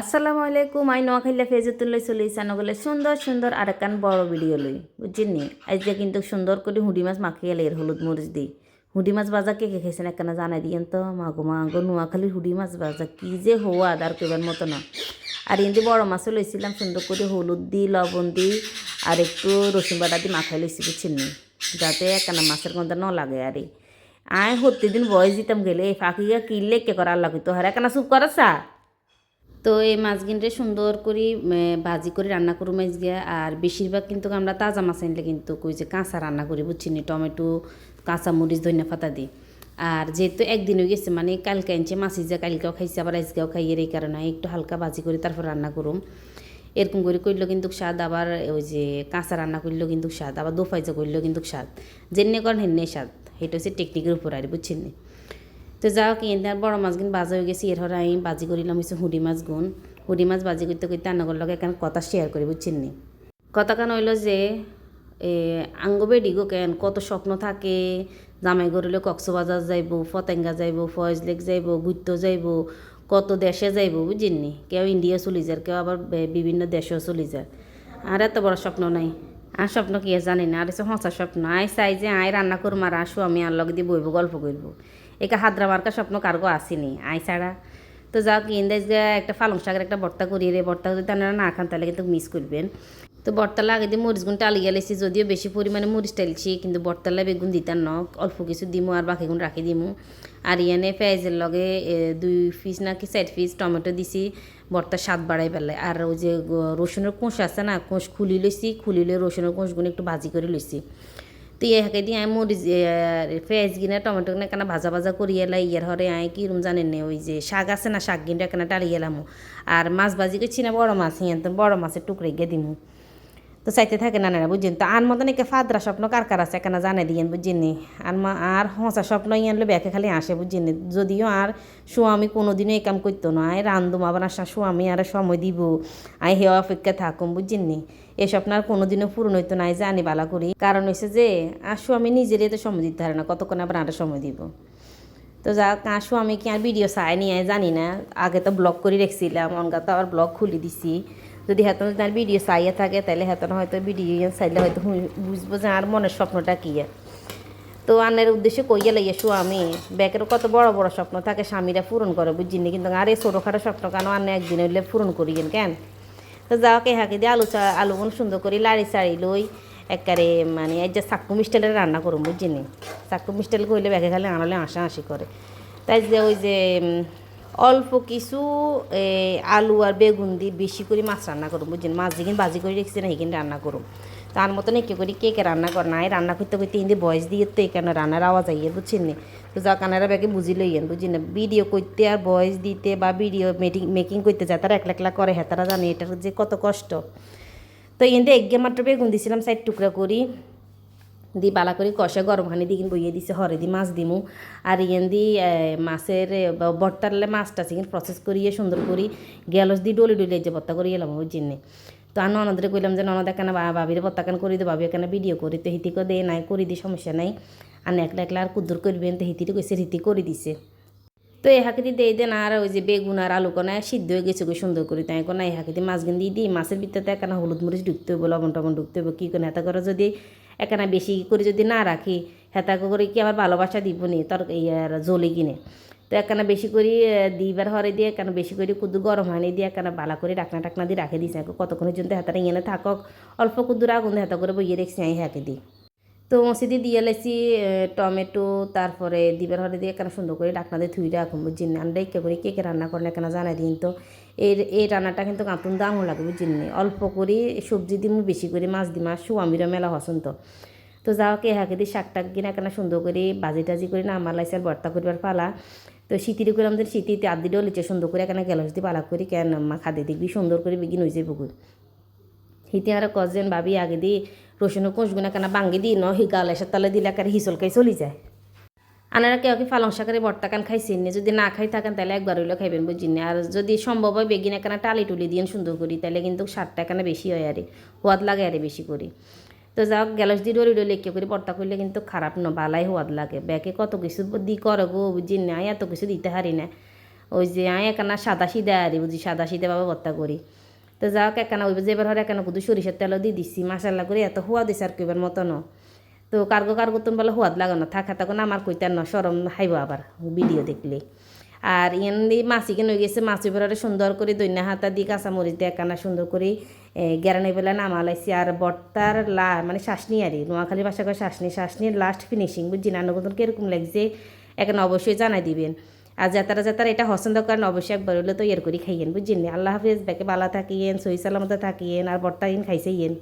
আসসালামু আলাইকুম আই নোয়াখাইলা ফেজতুল্লাই চলে চানগলে সুন্দর সুন্দর আর একখান বড় ভিডিও লই। বুঝছেন নি আজকে কিন্তু সুন্দর করে হুডি মাছ মাখিয়ে এর হলুদ মরিচ দিই। হুডি মাছ বাজা কে কে খেয়েছেন একখানা জানাই দিয়েন তো। মাগো মাগো নোয়াখালীর হুডি মাছ বাজা কি যে হওয়া, আর কইবার মতো না। আর ইন্দি বড় মাছও লইছিলাম, সুন্দর করে হলুদ দি লবণ দি আর একটু রসুন বাটা দি মাখাই লইছি বুঝছেন নি যাতে একখানা মাছের গন্ধ ন লাগে আরে। আয় হতে দিন বয়স দিতাম গেলে ফাঁকিగా কিনলে কে করার লাগে তো হারে একখানা চুপ করাছা তো এই মাছগিনটা সুন্দর করে ভাজি করে রান্না করু মাছ গিয়া আর বেশিরভাগ কিন্তু আমরা তাজা মাছ আনলে কিন্তু কই যে কাঁচা রান্না করি, বুঝছি নি? টমেটো, কাঁচা মরিচ, ধনিয়া পাতা দিই আর যেহেতু একদিন হয়ে গেছে মানে কালকে আনছে, মাছি যা কালকেও খাইছে, আবার আজকেও খাই, এর এই কারণে একটু হালকা ভাজি করে তারপর রান্না করুম। এরকম করে করলেও কিন্তু স্বাদ, আবার ওই যে কাঁচা রান্না করলেও কিন্তু স্বাদ, আবার দোফাই যে করলেও কিন্তু স্বাদ। যেনে করেন হেনে স্বাদ। এটা হচ্ছে টেকনিকের উপর আর বুঝছেন নি? তো যাও কি বড় মাছ গুণ বাজা হয়ে গেছে। এর আমি বাজি করিলাম হচ্ছে হুডি মাছ গুণ। হুডি মাছ বাজি করতে করতে আন্নাগর লগে এখানে কথা শেয়ার করি বুঝছেন নি কথা কেন হইল যে, এ আঙ্গ বেডি কেন, কত স্বপ্ন থাকে, জামাই গরুলে কক্সবাজার যাইব ফতেঙ্গা যাইব, ফয়েজ লেক যাইব গুত্ত যাইব, কত দেশে যাইব বুঝছেন নি কেউ ইন্ডিয়া চলে যায় কেউ আবার বিভিন্ন দেশেও চলে যায় আর এত বড় স্বপ্ন নাই। আর স্বপ্ন কি জানি না, আর এসে হঁচা স্বপ্ন। আয় চাই যে আয় রান্না করুম আর আসু আমি আর লগ দিয়ে বইব, গল্প করব একা হাদ্রা মার্কা স্বপ্ন কারগো আসেনি আয় ছাড়া। তো যাও কি ইন্দাজ একটা পালং শাকের একটা বর্তা করিয়ে রে, বর্তা যদি আপনারা না খান তাহলে কিন্তু মিস করবেন। তো বর্তালা আগে দিয়ে মরিচ গুণ টালিয়ে গেলেছি যদিও বেশি পরিমাণে মরিচ টালছি কিন্তু বর্তালা বেগুন দিতাম ন অল্প কিছু দিমু আর বাকি গুণ রাখি দিমু। আর ইয়ানে পেঁয়াজের লগে দুই পিস নাকি চার পিস টমেটো দিছি বর্তার স্বাদ বাড়াই পেলে। আর ওই যে রসুনের কোষ আছে না কোষ খুলি লইছি, খুলিলে রসুনের কোষগুলো একটু ভাজি করে লইছি। তো ইয়ে হাকে দিয়ে আমি মরিচ পেঁয়াজ গিনা, টমেটো কিনা কেন ভাজা ভাজা করি এলাই, ইয়ার হরে আয় কি রুম জানেন না, ওই যে শাক আছে না, শাক গিনটা কেন টালি গেলাম। আর মাছ ভাজি করছি না বড় মাছ হিয়ান তো বড় মাছের টুকরে গিয়ে দিমু। তো চাইতে থাকে, না না বুঝছেন তো আর মতন একে ফাদরা স্বপ্ন কার কার আছে? কেন জানে দিয়েন বুঝছেন নি? আর মা আর হঁচা স্বপ্ন ইয়ানলে ব্যাকে খালি আসে বুঝছেন নি? যদিও আর স্বামী কোনোদিনও এই কাম করতো না। আয় রান্ধুম আবার আসা স্বামী, আর সময় দিব। আই হে অপেক্ষা থাকুম বুঝছেন নি? এই স্বপ্ন আর কোনোদিনও পূরণ হইতো না জানি বালা করি। কারণ হয়েছে যে, আর স্বামী নিজেরই তো সময় দিতে পারে না, কতক্ষণ আবার আর সময় দিব? তো যা কাশু আমি কি আর ভিডিও চাই নি জানি না। আগে তো ব্লগ করে রেখেছিলাম, অনগা তো আবার ব্লগ খুলে দিছি। যদি হেতন তার ভিডিও চাইয়া থাকে, তাহলে হেতন হয়তো ভিডিও চাইলে হয়তো হুই- বুঝব যে আর মনের স্বপ্নটা কী। তো আনের উদ্দেশ্যে কইয়া লাইয়াসু আমি ব্যাকের কত বড় বড় স্বপ্ন থাকে, স্বামীরা পূরণ করে বুঝিনি কিন্তু আর এই ছোটোখাটো স্বপ্ন কেন আনে একদিন হইলে পূরণ করিয়েন কেন? তো যাও কে হাঁকি দিয়ে আলু চা আলু বোন সুন্দর করে লাড়ি চাড়ি লই একারে মানে এই যে চাক্কু মিষ্টালের রান্না করুন বুঝিনি চাক্কু মিষ্টাল কইলে ব্যাগে খালে আনলে হাসা হাসি করে। তাই যে ওই যে অল্প কিছু আলু আর বেগুন দিয়ে বেশি করে মাছ রান্না করুন বুঝছেন? মাছ যেখানে বাজি করে রেখেছি না সেখানে রান্না করুন তার মতন একে করে কে কে রান্না করে নাই, রান্না করতে করতে হিন্দি বয়স দিয়ে তো এখানে রান্নার আওয়াজ আইয়ে, বুঝছেন? নি তো যা কানারা ব্যাগে বুঝি লইয়েন বুঝি না ভিডিও করতে আর বয়স দিতে বা ভিডিও মেকিং মেকিং করতে যায়, তারা একলা একলা করে হ্যাঁ তারা জানে এটার যে কত কষ্ট। তো এনতে এগে মাত্র বেগুন দিছিলাম সাইড টুকরা করি। দি বালা করে কষে গরম পানি দিকে বইয়ে দিছে, হরে দি মাছ দিমু। আর ইয়েন দি মাছের বর্তারলে মাছটা চিকেন প্রসেস করিয়ে সুন্দর করি গ্যালস দি ডলি ডলি যে বত্তা করিয়ে এলাম ওই জন্যে তো আর ননদরে কইলাম যে, ননদ, এখানে বাবির বত্তা কেন করি দে? বাবি এখানে ভিডিও করি। তো হিতিকে দে নাই, করি দি সমস্যা নাই। আর একলা একলা আর কুদ্দুর করবেন, তো হিতিটি কইছে, রীতি করে দিছে। তো এই হাঁকিতে দিয়ে দেন আর ওই যে বেগুন আর আলু কোনা সিদ্ধ হয়ে গেছে গো সুন্দর করে। তাই কোনা এই হাঁকিতে মাছ গিন দিয়ে দিই, মাছের ভিতরে একখানা হলুদ মরিচ ঢুকতে হবে লবণ টবণ ঢুকতে হবে কী করে হেতা করে যদি একখানা বেশি করে যদি না রাখি, হেতা করে কি আবার ভালোবাসা দিব নি, তর জলে কিনে। তো একখানা বেশি করে দিবার হরে দিয়ে একখানা বেশি করে, কুদু গরম হানি দিয়ে একখানা বালা করে ডাকনা টাকনা দিয়ে রাখে দিয়েছে কতক্ষণের জন্য হেতাটা ইয়ে থাকক, অল্প কুদুর আগুন হেতা করে বইয়ে রেখেছি আমি হাঁকে দিই তো মসজিদে দিয়ে লাইছি টমেটো, তারপরে দিবার হরে দিয়ে কেন সুন্দর করে ডাকনা দিয়ে থুই রাখুন বুঝছেন আমরা ইকে করে কে কে রান্না করেন কেন জানাই দিন তো। এর, এই রান্নাটা কিন্তু কাঁতুন দামও লাগে, বুঝছেন নি। অল্প করে সবজি দিমু, বেশি করে মাছ দিমা সুয়ামিরা মেলা হসন তো তো যাও কে হাঁকে দিয়ে শাক টাক কিনা কেন সুন্দর করে বাজি টাজি করে না আমার লাইছে বর্তা করিবার পালা। তো শীতির করলাম যে শীতিতে আদি ডলিছে সুন্দর করে কেন গেলস দিয়ে পালা করি, কেন মা খাদে দেখবি সুন্দর করে বিগিন হয়েছে বুকুর হিতে আর কজন ভাবি আগে দি রসুন কোষগুনা কেন বাঙ্গি দি ন হি গাল এসে তালে দিলে একেবারে হিসলকাই চলি যায়। আনারা কেউ কি পালং শাকের বর্তা কান খাইছেন না যদি না খাই থাকেন তাহলে একবার হইলেও খাইবেন বুঝি না? আর যদি সম্ভব হয় বেগিন এখানে টালি টুলি দিয়ে সুন্দর করি তাহলে কিন্তু সারটা এখানে বেশি হয় আরে সোয়াদ লাগে আরে বেশি করি তো যাও গ্যালাস দিয়ে ডরি ডরি লেখে করে বর্তা করলে কিন্তু খারাপ ন বালাই সোয়াদ লাগে। ব্যাকে কত কিছু দি করে গো বুঝি না? এত কিছু দিতে হারি না? ওই যে আয় একানা সাদা সিদা আরি বুঝি সাদা সিদা ভাবে বর্তা করি তো যাক একানা ওই যে এবার হরে একানা কুদু সরিষার তেলও দিয়ে দিচ্ছি মাসাল্লা করে এত হুয়া দিছে আর কইবার মতো ন তো কার্গো কার্গো তুমি বলে হুয়াদ লাগানো থাকা তখন আমার কইতার ন সরম হাইব আবার ভিডিও দেখলে। আর ইয়ান মাছি কেন গেছে, মাছি বেড়ারে সুন্দর করে দৈন্য হাতা দিয়ে কাঁচা মরিচ দিয়ে একানা সুন্দর করে গেরানি বেলা নামালাইছি। আর বর্তার লা মানে শাসনি আরই নোয়াখালী ভাষা করে শাসনি, শাসনির লাস্ট ফিনিশিং বুঝছি নতুন কীরকম লাগছে, এখানে অবশ্যই জানাই দিবেন। আর যাতারা যাতারা এটা পছন্দ করেন, অবশ্যই একবার হলে তো ইয়ের করে খাইয়েন, বুঝছেন আল্লাহ হাফিজ, ব্যাকে বালা থাকিয়েন, সহি সালামতে থাকিয়েন, আর বর্তা ইন খাইছে ইয়েন।